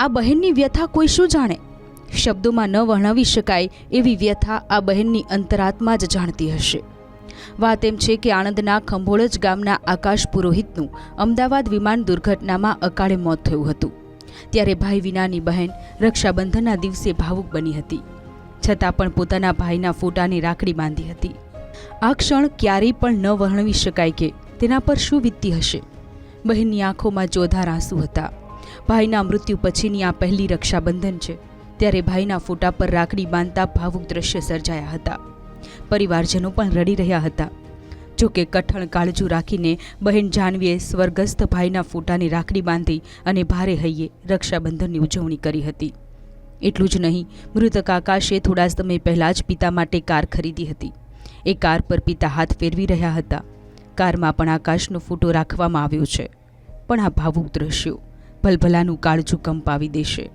આ બહેનની વ્યથા કોઈ શું જાણે? શબ્દોમાં ન વર્ણવી શકાય એવી વ્યથા આ બહેનની અંતરાત્મા જ જાણતી હશે. વાત એમ છે કે આણંદના ખંભોળજ ગામના આકાશ પુરોહિતનું અમદાવાદ વિમાન દુર્ઘટનામાં અકાળે મોત થયું હતું. ત્યારે ભાઈ વિનાની બહેન રક્ષાબંધનના દિવસે ભાવુક બની હતી. છતાં પણ પોતાના ભાઈના ફોટાની રાખડી બાંધી હતી. આ ક્ષણ ક્યારેય પણ ન વર્ણવી શકાય કે તેના પર શું વીતતી હશે. બહેનની આંખોમાં જોધાર આંસુ હતા. ભાઈના મૃત્યુ પછીની આ પહેલી રક્ષાબંધન છે. ત્યારે ભાઈના ફોટા પર રાખડી બાંધતા ભાવુક દ્રશ્ય સર્જાયા હતા. પરિવારજનો પણ રડી રહ્યા હતા. જોકે કઠણ કાળજુ રાખીને બહેન જાનવીએ સ્વર્ગસ્થ ભાઈના ફોટાની રાખડી બાંધી અને ભારે હૈયે રક્ષાબંધનની ઉજવણી કરી હતી. એટલું જ નહીં, મૃતક આકાશે થોડા સમય પહેલાં જ પિતા માટે કાર ખરીદી હતી. એ કાર પર પિતા હાથ ફેરવી રહ્યા હતા. કારમાં પણ આકાશનો ફોટો રાખવામાં આવ્યો છે. પણ આ ભાવુક દ્રશ્યો ભલભલાનું કાળજું કંપાવી દેશે.